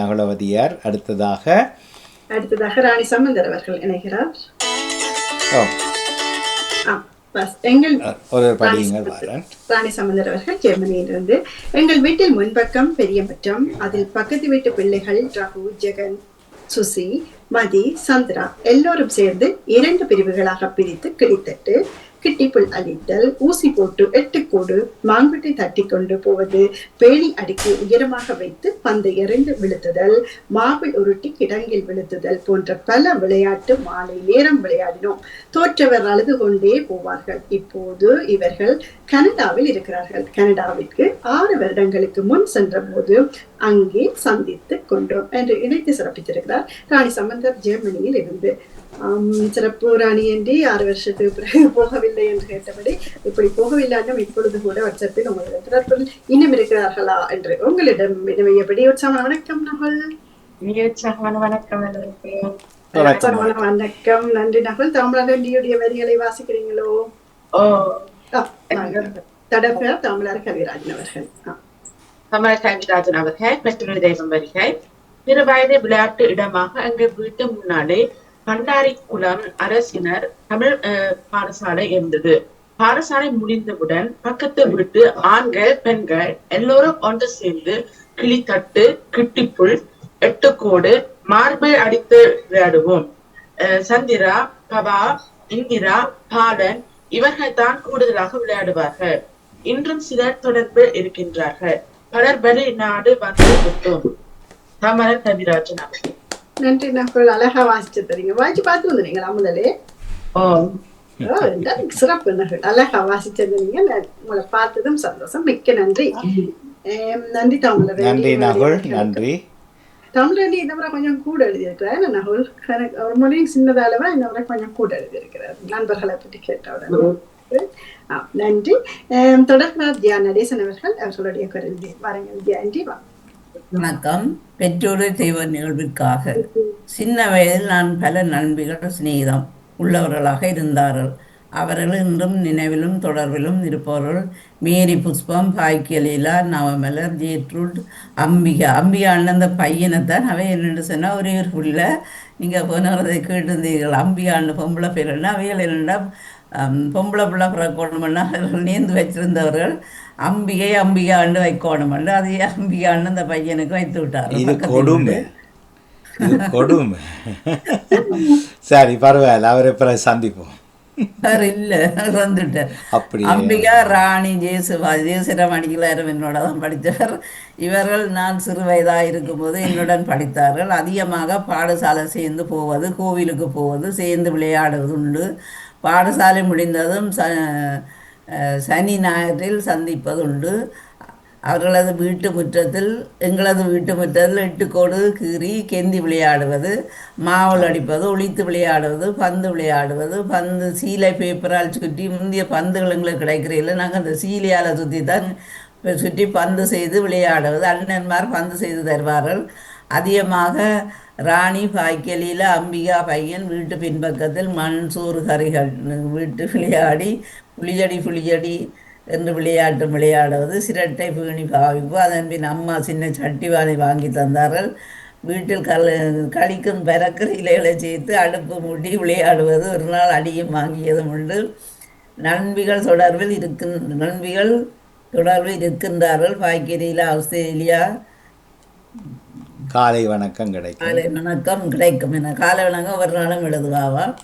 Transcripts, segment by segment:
நகுலவதியார் அடுத்ததாக அடுத்ததாக ராணி சம்பந்தர் அவர்கள் இணைகிறார். எங்கள் ஒரு ராணி சம்பந்தர் அவர்கள் ஜெர்மனியிலிருந்து. எங்கள் வீட்டில் முன்பக்கம் பெரிய மற்றம் அதில் பக்கத்து வீட்டு பிள்ளைகள் ரகு ஜெகன் சுசி மதி சந்திரா எல்லோரும் சேர்ந்து இரண்டு பிரிவுகளாக பிரித்து கிழித்தட்டு கிட்டிப்புள் அடித்தல் ஊசி போட்டு எட்டுக்கோடு மாங்குட்டை தட்டி கொண்டு போவது பேணி அடுக்கி உயரமாக வைத்து பந்து எறிந்து விழுத்துதல் மாவில் உருட்டி கிடங்கில் விழுத்துதல் போன்ற பல விளையாட்டு மாலை நேரம் விளையாடினோம். தோற்றவர் அழுது கொண்டே போவார்கள். இப்போது இவர்கள் கனடாவில் இருக்கிறார்கள். கனடாவிற்கு ஆறு வருடங்களுக்கு முன் சென்ற போது அங்கே சந்தித்து கொண்டோம் என்று இணைத்து சிறப்பித்திருக்கிறார். ராணி சம்பந்தர் ஜெர்மனியில் இருந்து சிறப்பு ராணி என்று ஆறு வருஷத்துக்கு பிறகு போகவில்லை என்று கேட்டபடி இப்படி போகவில்லைன்னும் இப்பொழுது கூட வாட்ஸ்அப்பில் உங்களுடைய தொடர்பில் இன்னும் இருக்கிறார்களா என்று உங்களிடம் வினவியபடி உற்சாகமான வணக்கம் நகல். உற்சாகமான வணக்கம் உற்சாகமான வணக்கம். நன்றி நகல். தமிழகண்டியுடைய வரிகளை வாசிக்கிறீங்களோ? ஓ. ஆ, நாங்கள் தடப்ப தமிழர் கவிராஜன் அவர்கள். ஆ. தமிழ் கவிராஜன் அவர்கள் மற்றொரு தெய்வம் வருகை. சிறு வயது விளையாட்டு இடமாக எங்கள் வீட்டு முன்னாலே பண்டாரிக்குளம் அரசினர் தமிழ் அஹ், பாடசாலை இருந்தது. பாடசாலை முடிந்தவுடன் பக்கத்து வீட்டு ஆண்கள் பெண்கள் எல்லோரும் ஒன்று சேர்ந்து கிளித்தட்டு கிட்டிப்புள் எட்டுக்கோடு மார்பிள் அடித்து விளையாடுவோம். அஹ், சந்திரா பவா இந்திரா பாலன் இவர்கள் தான் கூடுதலாக விளையாடுவார்கள். இன்றும் சிலர் தொடர்பில் இருக்கின்றார்கள். பலர் வெளிநாடு வந்து விட்டோம். தமரன் கவிராஜன் அவர்கள். நன்றி நகல் அழகா வாசிச்சு தரீங்க. வாசிச்சு பார்த்து வந்துறீங்களா முதலே சிறப்பு நகல். அழகா வாசிச்சது நீங்க. உங்களை பார்த்ததும் சந்தோஷம். மிக்க நன்றி. நன்றி தமிழர். நன்றி நகுல். நன்றி. தமிழண்டி இந்த முறை கொஞ்சம் கூட எழுதியிருக்கிறார். நகுல்? எனக்கு ஒரு முறையும் சின்னதாலவா? இந்த முறை கொஞ்சம் கூட எழுதியிருக்கிறார். நண்பர்களை பற்றி கேட்டவுடன். நன்றி. ஏம், தொடர்கிறார் தியா நடேசன் அவர்கள் அவர்களுடைய குரல் வாருங்கள் தியாண்டி வா. வணக்கம். பெற்றோரை தெய்வ நிகழ்விற்காக. சின்ன வயதில் நான் பல நண்பிகள் சிநேகிதம் உள்ளவர்களாக இருந்தார்கள். அவர்கள் இன்றும் நினைவிலும் தொடர்பிலும் இருப்பவர்கள். மேரி புஷ்பம் பாய்க்கியலீலா நவமலர் ஜேட்ரூட் அம்பிகா. அம்பிகா அண்ணன் அந்த பையனைத்தான் அவை என்னென்னு சொன்னால் ஒரே ஒரு பிள்ளை நீங்கள் போனதை கேட்டிருந்தீர்கள். அம்பிகா அண்ணன் பொம்பளை பேருன்னா அவைகள் என்னென்னா பொம்பளை பிள்ளை பிறக்கணும்னா அவர்கள் நேர்ந்து வச்சிருந்தவர்கள். அம்பிகை அம்பிகாண்டு வைக்கணுமெண்டு அதே அம்பிகாண்டு அந்த பையனுக்கு வைத்து விட்டார் இது கொடுமை. கொடுமை. சரி பரவாயில்ல. அவரை பிறகு சந்திப்போம். வேறு இல்லை வந்துட்டார் அம்பிகா ராணி ஜேசுவா ஜேசுரம் அடிகளாரும் என்னோட தான் படித்தவர். இவர்கள் நான் சிறு வயதாக இருக்கும்போது என்னுடன் படித்தார்கள். அதிகமாக பாடசாலை சேர்ந்து போவது கோவிலுக்கு போவது சேர்ந்து விளையாடுவது உண்டு. பாடசாலை முடிந்ததும் ச சனி ஞாயிறில் சந்திப்பது உண்டு. அவர்களது வீட்டு முற்றத்தில் எங்களது வீட்டு முற்றத்தில் எட்டுக்கோடு கீறி கெந்தி விளையாடுவது மாவல் அடிப்பது ஒளித்து விளையாடுவது பந்து விளையாடுவது பந்து சீலை பேப்பரால் சுற்றி முந்தைய பந்துகள் எங்களுக்கு கிடைக்கிறதில்ல நாங்கள் அந்த சீலையால் சுற்றி தான் சுற்றி பந்து செய்து விளையாடுவது. அண்ணன்மார் பந்து செய்து தருவார்கள். அதிகமாக ராணி பாய்க்கலியில் அம்பிகா பையன் வீட்டு பின்பக்கத்தில் மண் சோறு கறிகள் வீட்டு விளையாடி புளியடி புளியடி என்று விளையாட்டு விளையாடுவது சிரட்டை பேணி பாவிப்பு. அதன் பின் அம்மா சின்ன சட்டி வாணி வாங்கி தந்தார்கள். வீட்டில் கல் கழிக்கும் பறக்கிற இலைகளை சேர்த்து அடுப்பு மூட்டி விளையாடுவது ஒரு நாள் அடியும் வாங்கியதும் உண்டு. நண்பிகள் தொடர்பில் இருக்கின் நண்பிகள் தொடர்பில் இருக்கின்றார்கள். பாய்க்கரியில் ஆஸ்திரேலியா. காலை வணக்கம் கிடைக்கும். காலை வணக்கம் கிடைக்கும் என காலை வணக்கம் ஒரு நாளும் எழுதுவாவா?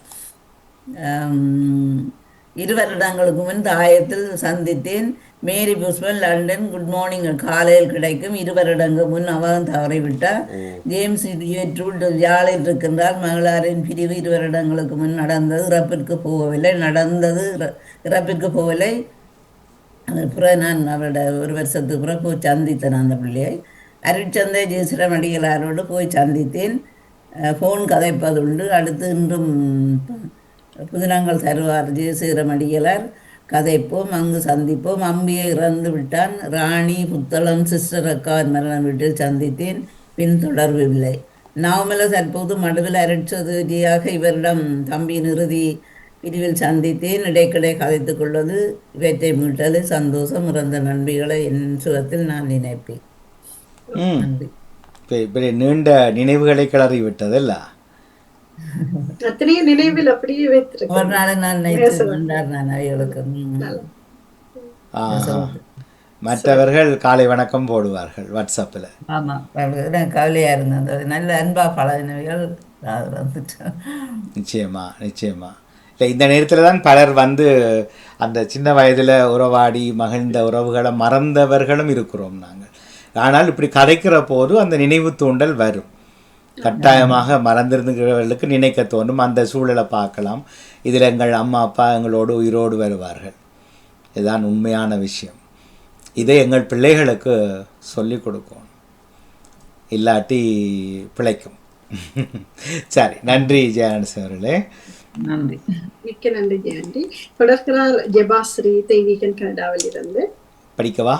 ஆம், இரு வருடங்களுக்கு முன் தாயத்தில் சந்தித்தேன். Mary Pushpan London good morning காலையில் கிடைக்கும். இரு வருடங்கள் முன் அவன் தவறிவிட்டார். ஜேம்ஸ் யாழில் இருக்கின்றார். மகளாரின் பிரிவு இரு வருடங்களுக்கு முன் நடந்தது இறப்பிற்கு போகவில்லை. நடந்தது இற- இறப்பிற்கு போகவில்லை. அது பிறகு நான் அவரோட ஒரு வருஷத்துக்கு பிறகு போய் சந்தித்தேன் அந்த பிள்ளையை. அருட்சந்தை ஜெயசிரம் அடிகளாரோடு போய் சந்தித்தேன். ஃபோன் கதைப்பதுண்டு. அடுத்து இன்றும் புதினங்கள் தருவார் ஜெயசிரம் அடிகளார் கதைப்போம் அங்கு சந்திப்போம். அம்பியை இறந்து விட்டான். ராணி புத்தளம் சிஸ்டர் அக்காவின் மரணம் வீட்டில் சந்தித்தேன். பின் தொடர்பில்லை நவமல தற்போது மடுவில் அரட்சதுரியாக இவரிடம் தம்பியின் இறுதி பிரிவில் சந்தித்தேன். இடைக்கிடை கதைத்துக் கொள்வது இவற்றை மீட்டது சந்தோஷம் இறந்த நண்பிகளை என் சுகத்தில் நான் நினைப்பேன். நீண்ட நினைவுகளை கிளறி விட்டதல்ல அத்தனையும் நினைவில் அப்படியே ஒரு வைத்திருக்கேன். நாள் நான் நினைத்து கொண்டார் நான். ஆஹா. மற்றவர்கள் காலை வணக்கம் போடுவார்கள் வாட்ஸ்அப்பில் ஆமா அவர்களுக்கு எனக்கு கவலையா இருந்தது. நல்ல அன்பா பழகினவைகள் அது வந்துட்டு. நிச்சயமா நிச்சயமா. இல்லை இந்த நேரத்தில் தான் பலர் வந்து அந்த சின்ன வயதில் உறவாடி மகிழ்ந்த உறவுகளை மறந்தவர்களும் இருக்கிறோம் நாங்கள். ஆனால் இப்படி கதைக்கிற போது அந்த நினைவு தூண்டல் வரும். கட்டாயமாக மறந்திருந்துகிறவர்களுக்கு நினைக்க தோணும் அந்த சூழலை பார்க்கலாம். இதில் எங்கள் அம்மா அப்பா எங்களோடு உயிரோடு வருவார்கள். இதுதான் உண்மையான விஷயம். இதை எங்கள் பிள்ளைகளுக்கு சொல்லிக் கொடுக்கணும் இல்லாட்டி பிழைக்கும். சரி நன்றி ஜெயானஸ் அவர்களே. நன்றி. மிக்க நன்றி ஜெயந்தி தொடர்கிறார் ஜெபாஸ்ரீ தெய்வீகன் கனடாவில் இருந்து படிக்கவா?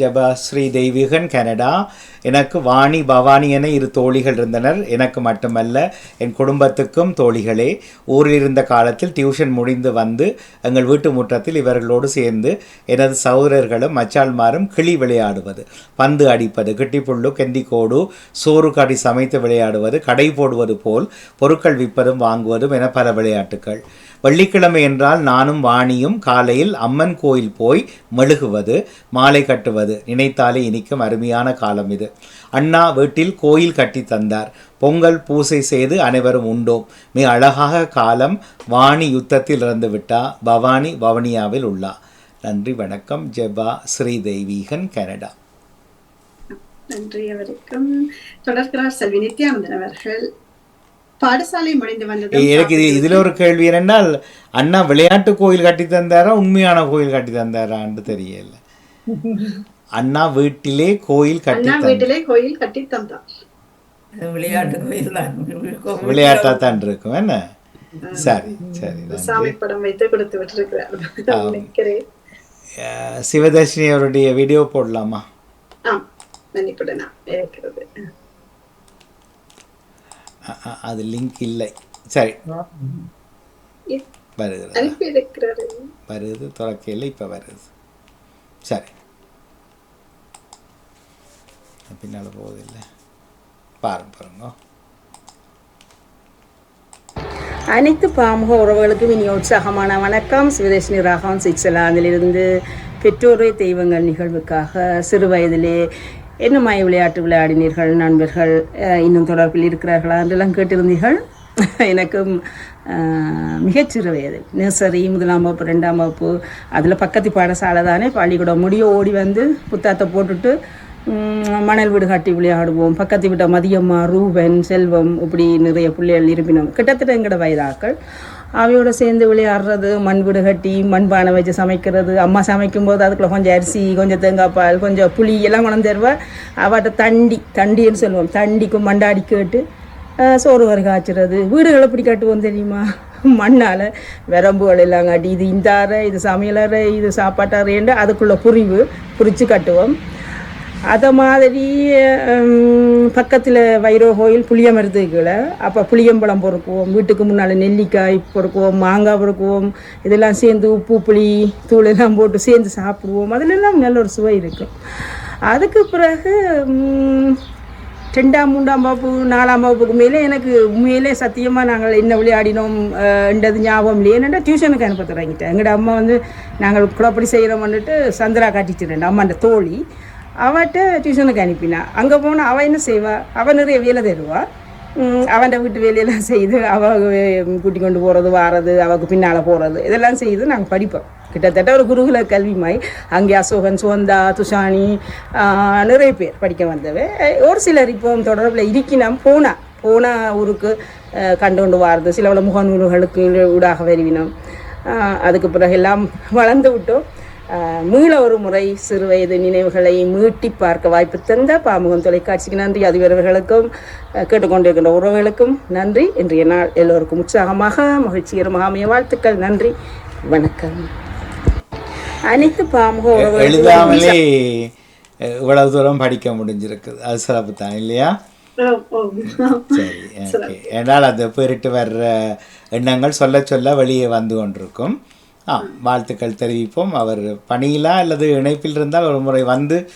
ஜபா ஸ்ரீ தெய்வீகன் கனடா. எனக்கு வாணி பவானி என இரு தோழிகள் இருந்தனர். எனக்கு மட்டுமல்ல என் குடும்பத்துக்கும் தோழிகளே. ஊரில் இருந்த காலத்தில் டியூஷன் முடிந்து வந்து எங்கள் வீட்டு முற்றத்தில் இவர்களோடு சேர்ந்து எனது சகோதரர்களும் மச்சாள்மாரும் கிளி விளையாடுவது பந்து அடிப்பது கிட்டிப்புள்ளு கெண்டிக்கோடு சோறு கடி சமைத்து விளையாடுவது கடை போடுவது போல் பொருட்கள் விற்பதும் வாங்குவதும் என பல விளையாட்டுகள் வெள்ளிக்கிழமை என்றால் நானும் வாணியும் காலையில் அம்மன் கோயில் போய் மெழுகுவது மாலை கட்டுவது. நினைத்தாலே இனிக்கும் அருமையான காலம் இது. அண்ணா வீட்டில் கோயில் கட்டி தந்தார். பொங்கல் பூசை செய்து அனைவரும் உண்டோம். மிக அழகாக காலம் வாணி யுத்தத்தில் இறந்து விட்டா பவானி வவனியாவில் உள்ளா. நன்றி வணக்கம். ஜெபா ஸ்ரீ தெய்வீகன் கனடா. நன்றி அவருக்கும். தொடர்கிறார் செல்வி நித்யானந்தன் அவர்கள். பாடசாலை முடிந்து வந்ததும் எனக்கு இது இதில் ஒரு கேள்வி என்னென்னால் அண்ணா விளையாட்டு கோயில் கட்டி தந்தாரா உண்மையான கோயில் கட்டி தந்தாரான்னு தெரியல. அண்ணா வீட்டிலே கோயில் கட்டி வீட்டிலே கோயில் கட்டி தந்தார். விளையாட்டு கோயில் தான். விளையாட்டா தான் இருக்கும் என்ன? சரி சரி. சாமி படம் வைத்து கொடுத்து விட்டிருக்கிறார். சிவதர்ஷினி அவருடைய வீடியோ போடலாமா? ஆம் மன்னிப்புடன் இருக்கிறது அது லிங்க் இல்லை சரி இருக்கிறாரு வருது துறக்கையில் இப்போ வருது சரி பின்னால் போவதில்லை பாருங்க பாருங்க அனைத்து பாமுக உறவுகளுக்கும் இனி உற்சாகமான வணக்கம் சிவதேஷினி ராகவன் சிக்ஸலாந்திலிருந்து பெற்றோரே தெய்வங்கள் நிகழ்வுக்காக சிறு வயதிலே என்ன மாய விளையாட்டு விளையாடினீர்கள் நண்பர்கள்? இன்னும் தொடர்பில் இருக்கிறார்களா என்றெல்லாம் கேட்டிருந்தீர்கள். எனக்கும் மிகச்சிறு வயது நர்சரி முதலாம் வகுப்பு ரெண்டாம் வகுப்பு அதில் பக்கத்து பாடசாலை தானே பள்ளிக்கூடம் முடிய ஓடி வந்து புத்தாத்தை போட்டுட்டு மணல் வீடு காட்டி விளையாடுவோம். பக்கத்து வீட்டை மதியம்மா ரூபன் செல்வம் இப்படி நிறைய பிள்ளைகள் இருப்பினோம். கிட்டத்தட்ட எங்களோட வயதாக்கள். அவையோட சேர்ந்து விளையாடுறது மண் வீடு கட்டி மண்பானை வச்சு சமைக்கிறது. அம்மா சமைக்கும்போது அதுக்குள்ள கொஞ்சம் அரிசி கொஞ்சம் தேங்காய் பால் கொஞ்சம் புளி எல்லாம் கொண்டு தருவேன் அவட்ட தண்டி தண்டின்னு சொல்லுவோம். தண்டிக்கும் மண்டாடி கேட்டு சோறு வரை காய்ச்சுறது. வீடுகளை எப்படி கட்டுவோம் தெரியுமா? மண்ணால் விரம்புகள் எல்லாம் காட்டி இது இந்த அறை இது சமையலறை இது சாப்பாட்டறைன்னு அதுக்குள்ள புரிவு புரித்து கட்டுவோம். அதை மாதிரி பக்கத்தில் வைரோ கோயில் புளிய மருத்துக்குள்ள அப்போ புளியம்பழம் பொறுக்குவோம் வீட்டுக்கு முன்னால் நெல்லிக்காய் பொறுக்குவோம் மாங்காய் பொறுக்குவோம். இதெல்லாம் சேர்ந்து உப்பு புளி தூள் எல்லாம் போட்டு சேர்ந்து சாப்பிடுவோம். அதிலெல்லாம் நல்ல ஒரு சுவை இருக்கும் அதுக்கு பிறகு ரெண்டாம் மூன்றாம் வகுப்பு நாலாம் வகுப்புக்கு மேலே எனக்கு உண்மையிலே சத்தியமாக நாங்கள் என்ன விளையாடினோம் என்றது ஞாபகம் இல்லையே. என்னடா டியூஷனுக்கு அனுப்ப தொடங்கிட்டேன். எங்களோட அம்மா வந்து நாங்கள் குழப்படி செய்கிறோம்னுட்டு சந்திரா காட்டிச்சிருந்தேன் அம்மாண்ட தோழி. அவட்ட டியூஷனுக்கு அனுப்பினா. அங்கே போனால் அவள் என்ன செய்வா? அவள் நிறைய வேலை தருவாள் அவன் வீட்டு வேலையெல்லாம் செய்து அவள் கூட்டி கொண்டு போகிறது வாரது அவளுக்கு பின்னால் போகிறது இதெல்லாம் செய்து நாங்கள் படிப்போம். கிட்டத்தட்ட ஒரு குருகுல கல்வி மாதிரி அங்கே அசோகன் சுவந்தா துஷானி நிறைய பேர் படிக்க வந்தவ. ஒரு சிலர் இப்போ தொடர்பில் இருக்கினோம். போனால் போன ஊருக்கு கண்டு கொண்டு வாரது சில முகநூல்களுக்கு ஊடாக வருவினோம். அதுக்கு பிறகு எல்லாம் வளர்ந்து விட்டோம். மீள ஒரு முறை சிறு வயது நினைவுகளை மீட்டி பார்க்க வாய்ப்பு தந்த பாமுகம் தொலைக்காட்சிக்கு நன்றி. அதிபர்களுக்கும் ஆஹ், கேட்டுக்கொண்டிருக்கின்ற உறவுகளுக்கும் நன்றி. இன்றைய நாள் எல்லோருக்கும் உற்சாகமாக மகிழ்ச்சிகரமாக அமைய வாழ்த்துக்கள். நன்றி. வணக்கம். அனைத்து பாமுக எழுதாமலே இவ்வளவு தூரம் படிக்க முடிஞ்சிருக்குது. அது சிறப்பு தான் இல்லையா. சரி ஓகே ஏனால் அது போயிட்டு வர்ற எண்ணங்கள் சொல்ல சொல்ல வெளியே வந்து கொண்டிருக்கும். ஆ வாழ்த்துக்கள் தெரிவிப்போம். அவர் பணியிலா அல்லது இணைப்பில் இருந்தால் ஒரு முறை வந்து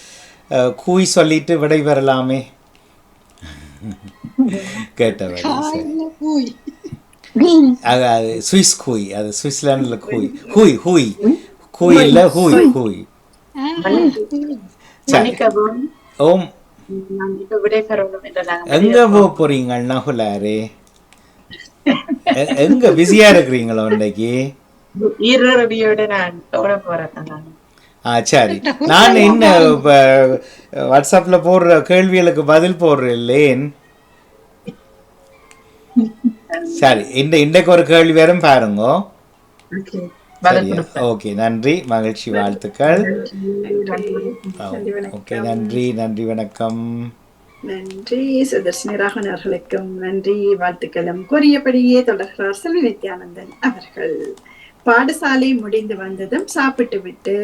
கூய் சொல்லிட்டு விடை பெறலாமே. கேட்டவரை. அது அது சுவிஸ் கூய். அது சுவிட்சர்லாண்டில் கூய். ஹூய் ஹூய். கூய் இல்லை ஹூய் ஹூய். ஓம். எங்க போக போறீங்க நகுலாரே? எ- எங்க பிஸியா இருக்கிறீங்களோ இன்னைக்கு நான் ஓட போறேன் நான் ஆ சரி. நான் என்ன வாட்ஸ்அப்ல போடுற கேள்விகளுக்கு பதில் போடுறேன். சரி இந்த இன்றைக்கு ஒரு கேள்வி வரும் பாருங்க. ஓகே நன்றி. மகிழ்ச்சி வாழ்த்துக்கள். ஓகே நன்றி நன்றி வணக்கம். நன்றி சுதர்ஷினி ராகவன் அவர்களுக்கும் நன்றி வாழ்த்துக்களும். கூறியபடியே தொடர்கிறார் செல்வி நித்யானந்தன் அவர்கள். பாடசாலை முடிந்து வந்ததும் சாப்பிட்டு விட்டு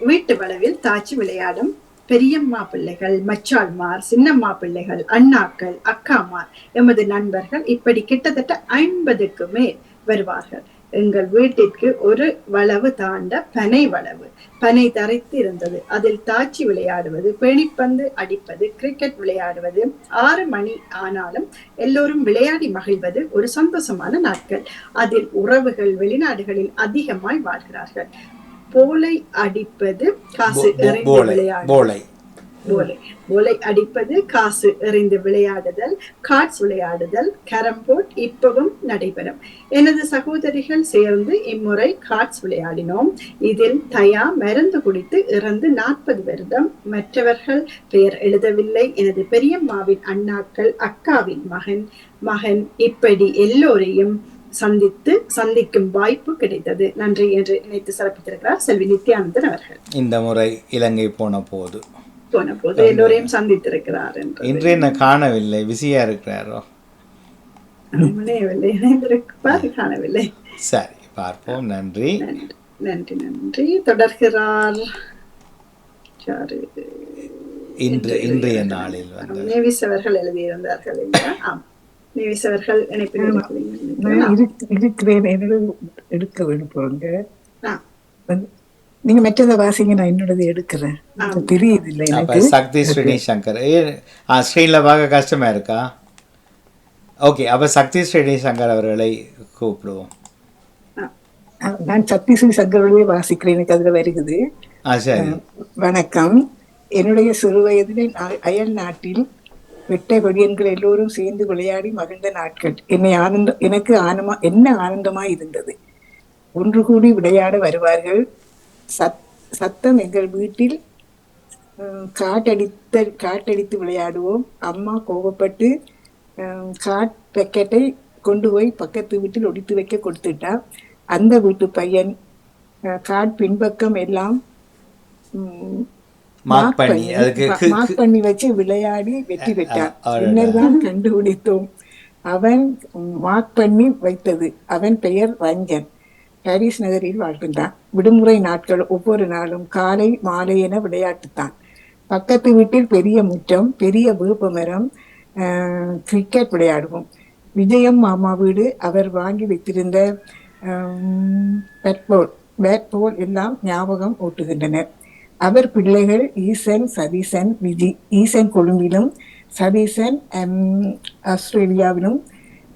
வீட்டு வளவில் தாச்சி விளையாடும் பெரியம்மா பிள்ளைகள் மச்சாள்மார் சின்னம்மா பிள்ளைகள் அண்ணாக்கள் அக்காமார் எமது நண்பர்கள் இப்படி கிட்டத்தட்ட ஐம்பதுக்கு மேல் வருவார்கள். எங்கள் வீட்டிற்கு ஒரு வளவு தாண்ட பனை வளவு. பனை தரைத்து இருந்தது அதில் தாச்சி விளையாடுவது பேணிப்பந்து அடிப்பது கிரிக்கெட் விளையாடுவது ஆறு மணி ஆனாலும் எல்லோரும் விளையாடி மகிழ்வது ஒரு சந்தோஷமான நாட்கள். அதில் உறவுகள் வெளிநாடுகளில் அதிகமாய் வாழ்கிறார்கள். போலை அடிப்பது காசு போலை விளையாடு போலை போலை அடிப்பது காசு எறிந்து விளையாடுதல் கார்ட்ஸ் விளையாடுதல் கேரம் போர்ட் இப்பவும் நடைபெறும். எனது சகோதரிகள் சேர்ந்து இம்முறை கார்ட்ஸ் விளையாடினோம். இதில் தயா மருந்து குடித்து இறந்து நாற்பது வருடம். மற்றவர்கள் பெயர் எழுதவில்லை. எனது பெரியம்மாவின் அண்ணாக்கள் அக்காவின் மகன். மகன் இப்படி எல்லோரையும் சந்தித்து சந்திக்கும் வாய்ப்பு கிடைத்தது. நன்றி என்று நினைத்து சிறப்பித்திருக்கிறார் செல்வி நித்யானந்தன் அவர்கள். இந்த முறை இலங்கை போன போது. போன போது எல்லோரையும் சந்தித்திருக்கிறார் என்று இன்று என்ன காணவில்லை பிஸியா இருக்கிறாரோ? காணவில்லை சரி பார்ப்போம். நன்றி. நன்றி நன்றி தொடர்கிறார். யாரு? இன்று இன்றைய நாளில் வந்து நேவிஸ் அவர்கள் எழுதியிருந்தார்கள் இல்லையா? ஆம் நேவிஸ் அவர்கள் இணைப்பில் இருக்கிறேன். எடுக்க வந்து- நீங்க மற்றதை வாசிங்க நான் என்னோடது எடுக்கிறேன். தெரியுது இல்லை எனக்கு. சக்தி ஸ்ரீனி சங்கர். ஏ ஆ ஸ்க்ரீனில் பார்க்க கஷ்டமா இருக்கா? ஓகே அப்ப சக்தி ஸ்ரீனி சங்கர் அவர்களை கூப்பிடுவோம். நான் சக்திஸ்ரீ சங்கரோடய வாசிக்கிறேன் எனக்கு அதுல வருகுது. ஆ சரி. வணக்கம். என்னுடைய சிறு வயதிலே நான் அயல் நாட்டில் வெட்ட கொடியன்கள் எல்லோரும் சேர்ந்து விளையாடி மகிழ்ந்த நாட்கள். என்னை ஆனந்த எனக்கு ஆனமா என்ன ஆனந்தமா இருந்தது? ஒன்று கூடி விளையாட வருவார்கள். சத் சத்தம் எங்கள் வீட்டில் காட்டடித்த காட்டடித்து விளையாடுவோம். அம்மா கோபப்பட்டு காட் பெக்கெட்டை கொண்டு போய் பக்கத்து வீட்டில் ஒடித்து வைக்க கொடுத்துட்டா. அந்த வீட்டு பையன் காட் பின்பக்கம் எல்லாம் மார்க் பண்ணி அதுக்கு மார்க் பண்ணி வச்சு விளையாடி வெற்றி பெற்றான். அ- அடடா. பின்னர் தான் கண்டுபிடித்தோம். அவன் மார்க் பண்ணி வைத்தது. அவன் பெயர் ரஞ்சன். பாரிஸ் நகரில் வாழ்கின்றான். விடுமுறை நாட்கள் ஒவ்வொரு நாளும் காலை மாலை என விளையாட்டுத்தான். பக்கத்து வீட்டில் பெரிய முற்றம் பெரிய வேப்ப மரம் கிரிக்கெட் விளையாடுவோம். விஜயம் மாமா வீடு அவர் வாங்கி வைத்திருந்த பெட்போல் பேட்போல் எல்லாம் ஞாபகம் ஓட்டுகின்றனர் அவர் பிள்ளைகள் ஈசன் சதீசன் விஜி ஈசன் கொழும்பிலும் சதீசன் ஹம், ஆஸ்திரேலியாவிலும்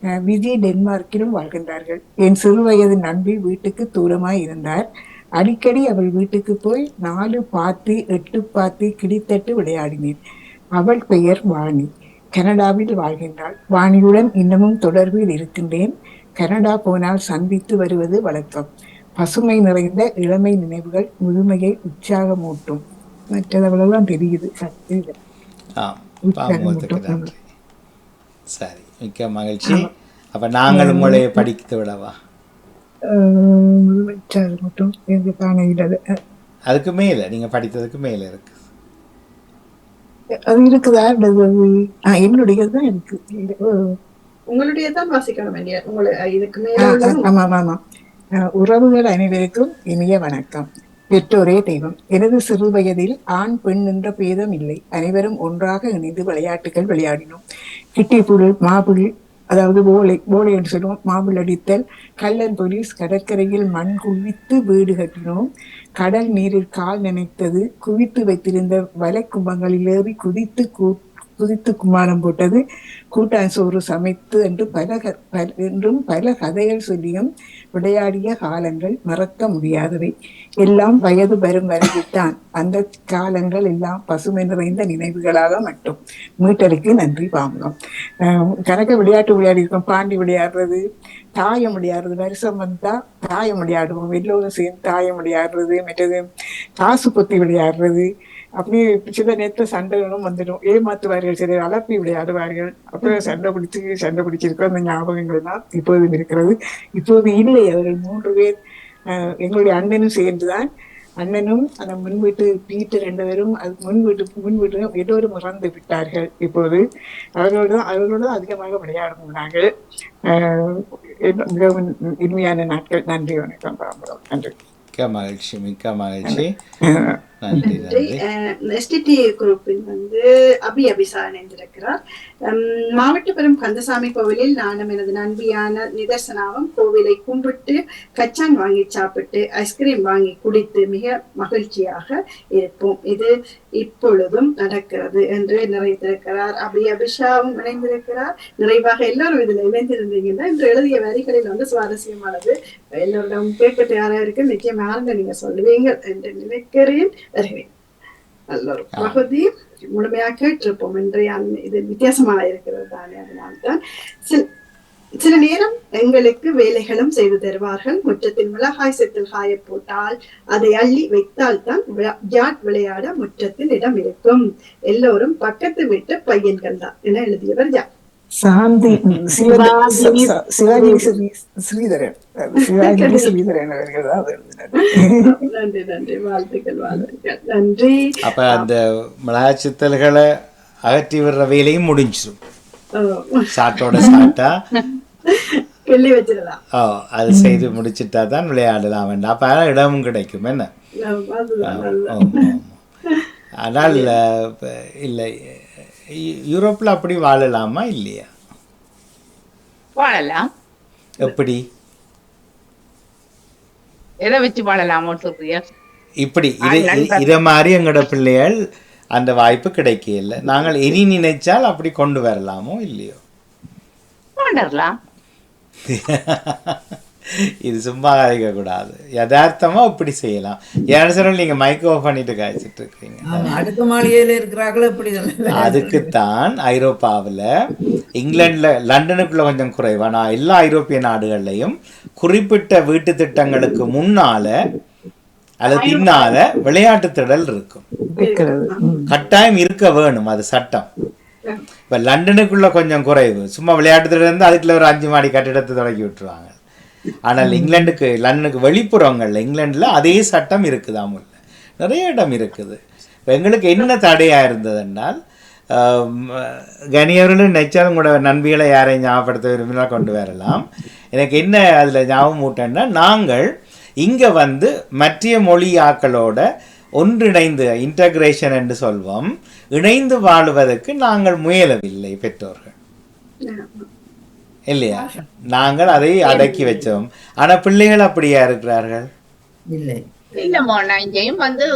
அஹ், விஜி டென்மார்க்கிலும் வாழ்கின்றார்கள். என் சிறு வயது நண்பி வீட்டுக்கு தூரமாய் இருந்தார். அடிக்கடி அவள் வீட்டுக்கு போய் நாலு பாத்தி எட்டு பாத்தி கிடித்தட்டு விளையாடினேன். அவள் பெயர் வாணி. கனடாவில் வாழ்கின்றாள். வாணியுடன் இன்னமும் தொடர்பில் இருக்கின்றேன். கனடா போனால் சந்தித்து வருவது வழக்கம். பசுமை நிறைந்த இளமை நினைவுகள் முழுமையை உற்சாகமூட்டும். மற்றது அவ்வளவுதான் தெரியுது சரி. மிக்க மகிழ்ச்சி. அப்ப நாங்கள் உங்களை படித்து விடவா? மட்டும். அஹ் அதுக்கு மேல நீங்க படித்ததுக்கு மேல இருக்கு. அது இருக்குதா? என்னுடையது தான் இருக்கு. உங்களுடைய தான் வாசிக்கணும் வேண்டிய உறவுகள் அனைவருக்கும் இனிய வணக்கம். பெற்றோரே தெய்வம். எனது சிறு வயதில் ஆண் பெண் என்ற பேதம் இல்லை. அனைவரும் ஒன்றாக இணைந்து விளையாட்டுகள் விளையாடினோம். கிட்டிப்புல் மாபுள் அதாவது ஓலை ஓலை என்று சொல்லுவோம். மாபிள் அடித்தல் கள்ளன் போலீஸ் கடற்கரையில் மண் குவித்து வீடு கட்டினோம். கடல் நீரில் கால் நினைத்தது குவித்து வைத்திருந்த வலை கும்பங்களில் ஏறி குதித்து கூ குதித்து குமாரம் போட்டது. கூட்டான் சோறு சமைத்து என்று பல க- பல- என்றும் பல கதைகள் சொல்லியும் விளையாடிய காலங்கள் மறக்க முடியாதவை. எல்லாம் வயது வரும் வரைவிட்டான் அந்த காலங்கள் எல்லாம் பசுமை நிறைந்த நினைவுகளாக மட்டும். மீட்டலுக்கு நன்றி வாங்கும் கணக்க விளையாட்டு விளையாடி இருக்கோம். பாண்டி விளையாடுறது தாயம் விளையாடுறது. வருஷம் வந்தா தாயம் விளையாடுவோம். எல்லோரும் சேர்ந்து தாயம் விளையாடுறது மற்றது காசு பொத்தி விளையாடுறது. அப்படியே சில நேரத்துல சண்டைகளும் வந்துடும். ஏமாத்துவார்கள் சிலர் அலப்பி விளையாடுவார்கள். அப்புறம் சண்டை பிடிச்சு சண்டை பிடிச்சிருக்கோம் அந்த ஞாபகங்கள் தான் இப்போதும் இருக்கிறது. இப்போது இல்லை. அவர்கள் மூன்று பேர் எங்களுடைய அண்ணனும் சேர்ந்துதான். அண்ணனும் அந்த முன் வீட்டு பீட்டு ரெண்டு பேரும் அது முன் வீட்டு முன் வீட்டு எல்லோரும் இறந்து விட்டார்கள். இப்போது அவர்களோடு அவர்களோடு அதிகமாக விளையாடும் நாங்கள். மிகவும் இனிமையான நாட்கள். நன்றி வணக்கம். நன்றி. மிக்க மகிழ்ச்சி மிக்க மகிழ்ச்சி. நன்றி எஸ்டிடி குரூப்பில் வந்து அபி அபிசா இணைந்திருக்கிறார் மாவட்டபுரம் கந்தசாமி கோவிலில் நானும் எனது நண்பியான நிதர்சனாவும் கோவிலை கும்பிட்டு கச்சான் வாங்கி சாப்பிட்டு ஐஸ்கிரீம் வாங்கி குடித்து மிக மகிழ்ச்சியாக இருப்போம். இது இப்பொழுதும் நடக்கிறது என்று நிறைந்திருக்கிறார். அபி அபிஷாவும் இணைந்திருக்கிறார். நிறைவாக எல்லாரும் இதுல இணைந்திருந்தீங்கன்னா இன்று எழுதிய வரிகளில் வந்து சுவாரஸ்யமானது. எல்லோரிடம் கேட்கட்டு யாரா இருக்கு நிச்சயம் யாருங்க நீங்க சொல்லுவீங்க என்று நினைக்கிறேன். வருகிறேன் ஒரு பகுதி முழுமையாக கேட்டிருப்போம். இன்றைய இது வித்தியாசமாக இருக்கிறது தானே அதனால்தான். சில சில நேரம் எங்களுக்கு வேலைகளும் செய்து தருவார்கள். முற்றத்தில் மிளகாய் செத்தில் காய போட்டால் அதை அள்ளி வைத்தால் தான் ஜாட் விளையாட முற்றத்தில் இடம் இருக்கும். எல்லோரும் பக்கத்து வீட்டு பையன்கள் தான் என எழுதியவர் ஜாட் சாந்தி சிவாஜி ஸ்ரீ- ஸ்ரீதரன். சிவாஜி ஸ்ரீதரன் அவர்கள் தான். நன்றி நன்றி. வாழ்த்துக்கள் வாழ்த்துக்கள். நன்றி. அப்ப அந்த மிளகாய் சித்தல்களை அகற்றி விடுற வேலையும் முடிஞ்சிடும் சாட்டோட சாட்டா. கிள்ளி வச்சிடலாம். ஓ அது செய்து முடிச்சிட்டா தான் விளையாடலாம். வேண்டாம் அப்ப இடமும் கிடைக்கும். என்ன. ஆனால் இல்லை யூ- யூரோப்ல அப்படி வாழலாமா இல்லையா? வாழலாம். எப்படி? எதை வச்சு வாழலாமோ சொல்றியா? இப்படி இது இத மாதிரி எங்களோட பிள்ளைகள் அந்த வாய்ப்பு கிடைக்கல. நாங்கள் இனி நினைச்சால் அப்படி கொண்டு வரலாமோ இல்லையோ? வாழலாம் இது சும்மா கூடாது யதார்த்தமா இப்படி செய்யலாம். ஏன்னு சொன்னால் நீங்க மைக் ஆஃப் பண்ணிட்டு காய்ச்சிட்டு இருக்கீங்க. அடுத்த மாளிகையில் இருக்கிறார்கள் இப்படி அதுக்குத்தான் ஐரோப்பாவில் இங்கிலாந்துல லண்டனுக்குள்ள கொஞ்சம் குறைவா நான் எல்லா ஐரோப்பிய நாடுகள்லையும் குறிப்பிட்ட வீட்டு திட்டங்களுக்கு முன்னால அல்லது பின்னால விளையாட்டு திடல் இருக்கும். கட்டாயம் இருக்க வேணும் அது சட்டம். இப்ப லண்டனுக்குள்ள கொஞ்சம் குறைவு. சும்மா விளையாட்டு திடல் இருந்து அதுக்குள்ள ஒரு அஞ்சு மாடி கட்டிடத்தை தொடங்கி விட்டுருவாங்க. ஆனால் இங்கிலாந்துக்கு லண்டனுக்கு வெளிப்புறங்கள்ல இங்கிலாந்துல அதே சட்டம் இருக்குதாம் நிறைய இடம் இருக்குது. இப்போ எங்களுக்கு என்ன தடையா இருந்ததுன்னால் ஆம், கனியவர்களும் நினைச்சாலும் கூட நண்பிகளை யாரையும் ஞாபகப்படுத்த விரும்பினால் கொண்டு வரலாம். எனக்கு என்ன அதில் ஞாபகம் ஊட்டேன்னா நாங்கள் இங்கே வந்து மற்ற மொழியாக்களோட ஒன்றிணைந்து இன்டகிரேஷன் என்று சொல்வோம் இணைந்து வாழுவதற்கு நாங்கள் முயலவில்லை பெற்றோர்கள். இல்லையா? நாங்கள் அதை அடக்கி வச்சோம். ஆனா பிள்ளைகள் அப்படியா இருக்கிறார்கள்? இல்லை. இல்லம்மா இங்கேயும் வந்து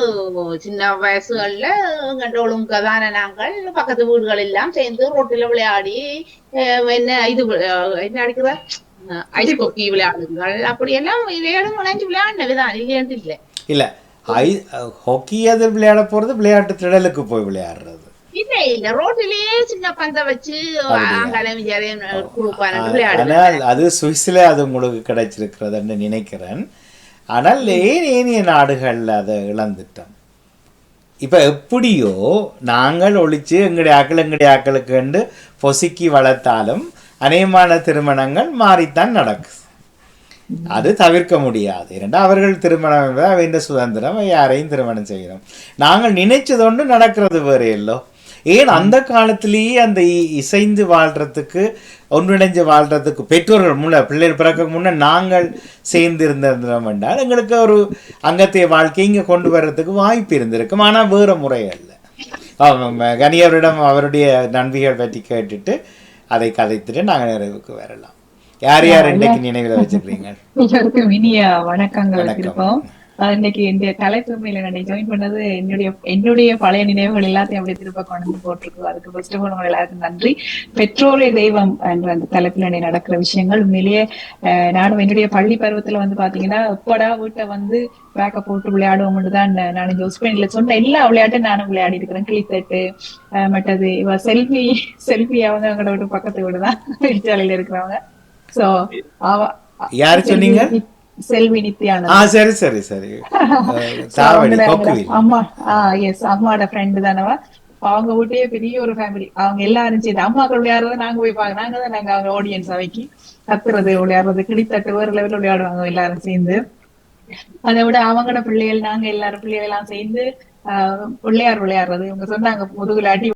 சின்ன வயசுகள்ல எங்கள்ட்ட ஒழுங்கதான நாங்கள் பக்கத்து வீடுகள் எல்லாம் சேர்ந்து ரோட்டில விளையாடி என்ன இது என்ன அடிக்கிற? ஐஸ் கொக்கி விளையாடுங்கள் அப்படியெல்லாம் விளையாடும் விளையாண்டு விளையாடினதுதான். இல்லையாண்டு இல்லை. இல்ல. ஐ ஹாக்கி அது விளையாட போறது விளையாட்டு திடலுக்கு போய் விளையாடுறது. இல்ல இல்ல ரோட்டிலேயே சின்ன பந்த வச்சு அங்காளம் விஜயம் குழுப்பான ஆனால் விளையாடுவேன் அது சுவிஸ்ல அது உங்களுக்கு கிடைச்சிருக்கிறதுன்னு நினைக்கிறேன் ஆனால் ஏன் ஏனைய நாடுகள்ல அதை இழந்துட்டோம் இப்ப எப்படியோ நாங்கள் ஒழிச்சு எங்களுடைய ஆக்கள் எங்களுடைய ஆக்களுக்கு பொசுக்கி வளர்த்தாலும் அநேகமான திருமணங்கள் மாறித்தான் நடக்குது அது தவிர்க்க முடியாது இரண்டா அவர்கள் திருமணம் என்பது அவன் சுதந்திரம் யாரையும் திருமணம் செய்கிறோம் நாங்கள் நினைச்சது ஒன்று நடக்கிறது வேறு இல்லோ ஏன் அந்த காலத்திலேயே அந்த இசைந்து வாழ்றதுக்கு ஒன்றிணைஞ்சு வாழ்றதுக்கு பெற்றோர்கள் முன்ன பிள்ளைகள் பிறக்க முன்ன நாங்கள் சேர்ந்து இருந்திருந்தோம் என்றால் எங்களுக்கு ஒரு அங்கத்தைய வாழ்க்கை இங்கே கொண்டு வர்றதுக்கு வாய்ப்பு இருந்திருக்கும். ஆனால் வேறு முறை அல்ல. கனியவரிடம் அவருடைய நண்பிகள் பற்றி கேட்டுட்டு அதை கதைத்துட்டு நாங்கள் நிறைவுக்கு வரலாம். யார் யார் இன்றைக்கு நினைவில் இனிய வணக்கங்கள் வணக்கம். இன்னைக்கு இந்த தலைப்புமையில நான் ஜாயின் பண்ணது என்னுடைய என்னுடைய பழைய நினைவுகள் எல்லாத்தையும் அப்படியே திரும்ப கொண்டு வந்து போட்டிருக்கு அதுக்கு ஃபர்ஸ்ட் ஆஃப் ஆல் எல்லாருக்கும் நன்றி. பெற்றோரே தெய்வம் என்ற அந்த தலைப்புல நடக்கிற விஷயங்கள். உண்மையிலேயே நானும் என்னுடைய பள்ளி பருவத்துல வந்து பாத்தீங்கன்னா எப்படா வீட்டை வந்து பேக்க போட்டு விளையாடுவோம்னு தான் நான் ஜோஸ்பெயின்ல சொன்ன எல்லா விளையாட்டும் நானும் விளையாடி இருக்கிறேன். கிளித்தட்டு மற்றது இவ செல்ஃபி செல்ஃபி அவங்க வீட்டு பக்கத்து வீடு தான் இருக்கிறவங்க. சோ அவ யார் சொன்னீங்க? செல்வி நித்யானந்த் சரி சரி சரி. அஹ், தாவடி கொக்குவில். அம்மா ஆஹ் எஸ் அம்மாவோட ஃப்ரெண்டு தானவா? அவங்க பெரிய ஒரு ஃபேமிலி அவங்க எல்லாரும் சேர்ந்து அம்மாக்கள் விளையாடுறத நாங்க போய் பாக்க நாங்க தான் நாங்க அவங்க ஆடியன்ஸ் அவைக்கு. கத்துறது விளையாடுறது கிளித்தட்டு வேற லெவல்ல விளையாடுவாங்க எல்லாரும் சேர்ந்து. அதை விட அவங்களோட பிள்ளைகள் நாங்க எல்லாரும் பிள்ளைகள் எல்லாம் சேர்ந்து பிள்ளையார் விளையாடுறது. இவங்க சொன்னாங்க முதுகுல அடி